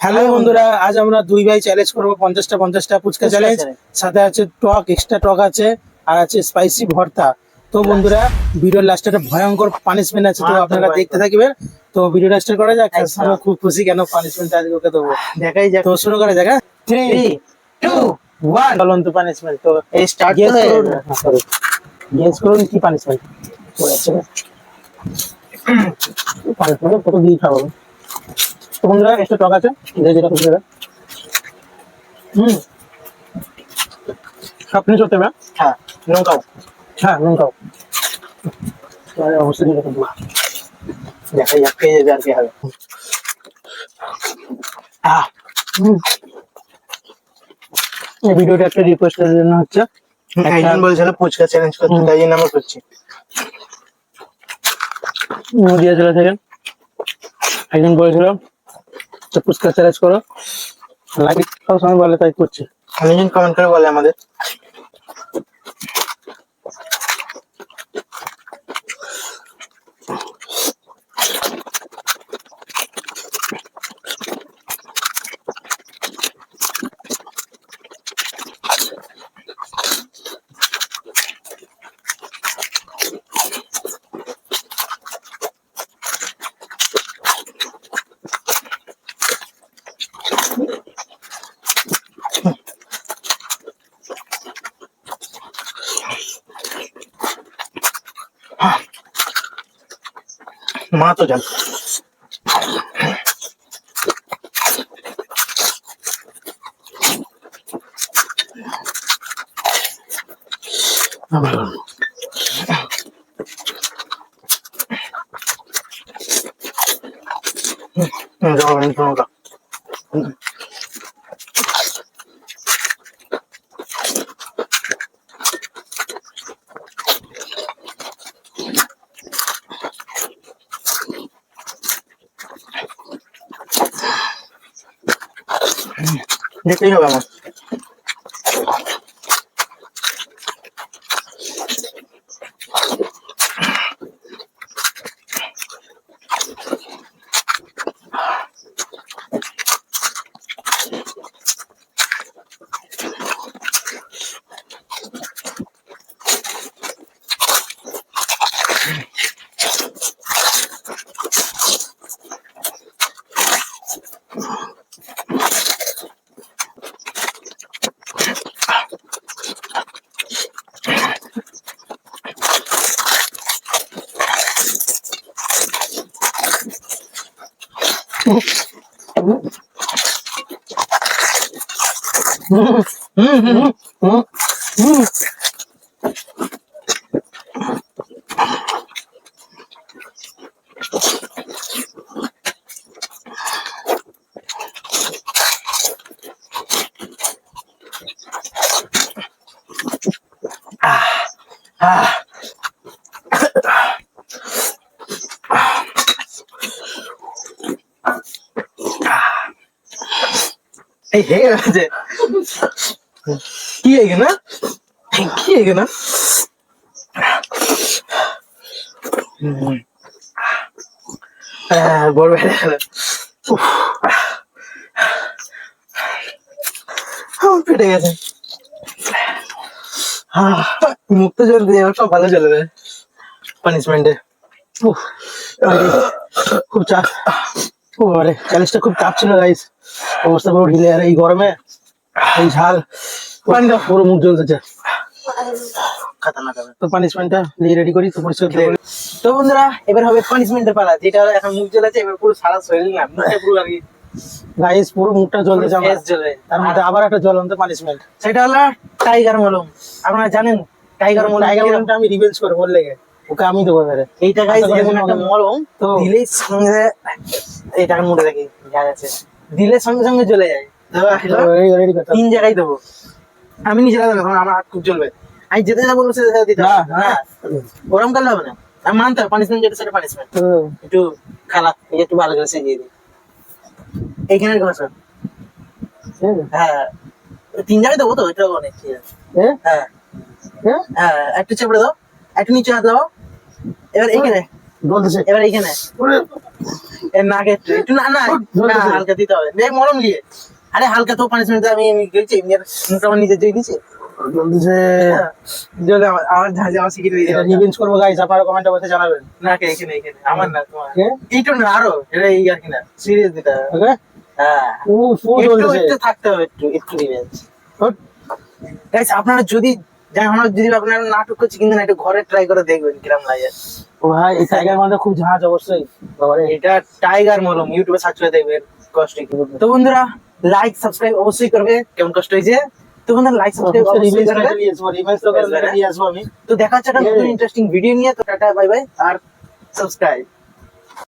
Hello বন্ধুরা আজ আমরা দুই ভাই চ্যালেঞ্জ করব পঞ্চাশটা পঞ্চাশটা ফুচকা চ্যালেঞ্জ সাথে আছে টক এক্সট্রা টক আছে আর আছে স্পাইসি ভর্তা। তো বন্ধুরা ভিডিওর লাস্টে একটা ভয়ঙ্কর পানিশমেন্ট আছে তো আপনারা দেখতে থাকবেন। তো ভিডিওটা স্টার্ট করা যাক আমরা খুব খুশি কেন পানিশমেন্ট আজকে ওকে দেবো। দেখাই যাক। তো শুরু করা যাক থ্রি টু ওয়ান চলন্ত পানিশমেন্ট তো এই স্টার্ট গেস করুন। গেস করুন কি পানিশমেন্ট পানিশমেন্ট কত দিয়ে খাব? তো বন্ধুরা এক্সট্রা টক আছে। যে যেটা খুশি হুম। আপনি চলতে হবে হ্যাঁ? নৌকাও হ্যাঁ নুন অবশ্যই দেখাই যাক কে যাবে আর কে হবে। আহ। এই ভিডিওটা একটা রিকোয়েস্টের জন্য হচ্ছে একজন বলছিল ফুচকা চ্যালেঞ্জ করতে। তাই জন্য আমরা করছি। নদিয়া জেলা থেকে। একজন বলেছিল যে ফুচকা চ্যালেঞ্জ করো। লাগে সব সময় বলে তাই করছে। কমেন্ট করে বলে আমাদের। মা তো জান হুম, যাও, আমি তো নৌকা। দেখতেই হবে আমার হুম হুম হুম হুম হুম আহ এই হয়ে গেছে কি হয়ে গেল কি হয়ে গেল বড় বেড়ে গেল উফ। আমার পেটে গেছে আহ, মুক্ত জল দিয়ে এবার সব ভালো চলবে পানিশমেন্টে খুব চাপ ও আরে চ্যালেঞ্জটা খুব চাপ ছিল গাইস অবস্থা পুরো ঢিলে আর এই গরমে এই ঝাল পানি দাও। পুরো মুখ জ্বলতেছে খাতারনাক হবে। তো পানিশমেন্টটা নিয়ে রেডি করি তো পরিষ্কার তো বন্ধুরা এবার হবে পানিশমেন্টের পালা যেটা হলো এখন মুখ জ্বলেছে এবার পুরো সারা শরীর না পুরো আর গাইস পুরো মুখটা face জ্বলে। তার মধ্যে আবার একটা জ্বলন্ত পানিশমেন্ট সেটা হলো টাইগার মলম। আপনারা জানেন টাইগার মলম টাইগার? মলমটা আমি রিভেঞ্জ করে বললে গে ওকে আমি দেবো এবারে। এইটা গাইস আচ্ছা, একটা। মলম। তো দিলেই সঙ্গে এইটাকে মুড়ে রাখি যা আছে। দিলে সঙ্গে সঙ্গে চলে যায়। তিন জায়গায় দেবো। আমি নিজে লাগাবো কারণ আমার হাত খুব জ্বলবে। আমি যেতে যাব সেটা দিতে হবে। না। হ্যাঁ। গরম কালে হবে না। আমি মানতে পানিশমেন্ট যেটা সেটা পানিশমেন্ট একটু খারাপ একটু ভালো করে সেজিয়ে দিই। এইখানে ঘষা হ্যাঁ। তিন জায়গায় দেবো তো এটা অনেক ঠিক আছে। এ? হ্যাঁ। হ্যাঁ একটু চেপড়ে দাও একটু নিচে হাত দাও এবার এইখানে। এবার এইখানে। একটু না না। হালকা দিতে হবে মরম দিয়ে আরে হালকা তো পানিশমেন্ট আমি আমি গেছি এমনি মুখটা আমার নিজে দিয়ে দিয়েছি বলতেছে জলে আমার আমার আমার শিখিয়ে দিয়ে এটা রিভেঞ্জ করব গাইস আপনারা কমেন্টে বলতে জানাবেন না কে এখানে এখানে আমার না তোমার এইটু না আরও এটা এই আর কি না সিরিয়াস ওকে হ্যাঁ ও একটু থাকতে হবে একটু একটু রিভেঞ্জ। গাইস আপনারা যদি যাই আমরা যদি আপনারা নাটক করছি কিন্তু না একটু ঘরে ট্রাই করে দেখবেন কিরম লাগে। ভাই এই টাইগার মধ্যে খুব ঝাঁজ অবশ্যই। এটা টাইগার মলম ইউটিউবে সার্চ করে দেখবেন কষ্ট কি। তো বন্ধুরা লাইক সাবস্ক্রাইব অবশ্যই করবে কেমন কষ্ট হয়েছে? তো বন্ধুরা লাইক সাবস্ক্রাইব অবশ্যই করবে। নিয়ে তো করে নিয়ে আসব আমি। তো দেখা হচ্ছে একটা ইন্টারেস্টিং ভিডিও নিয়ে তো টাটা বাই বাই আর সাবস্ক্রাইব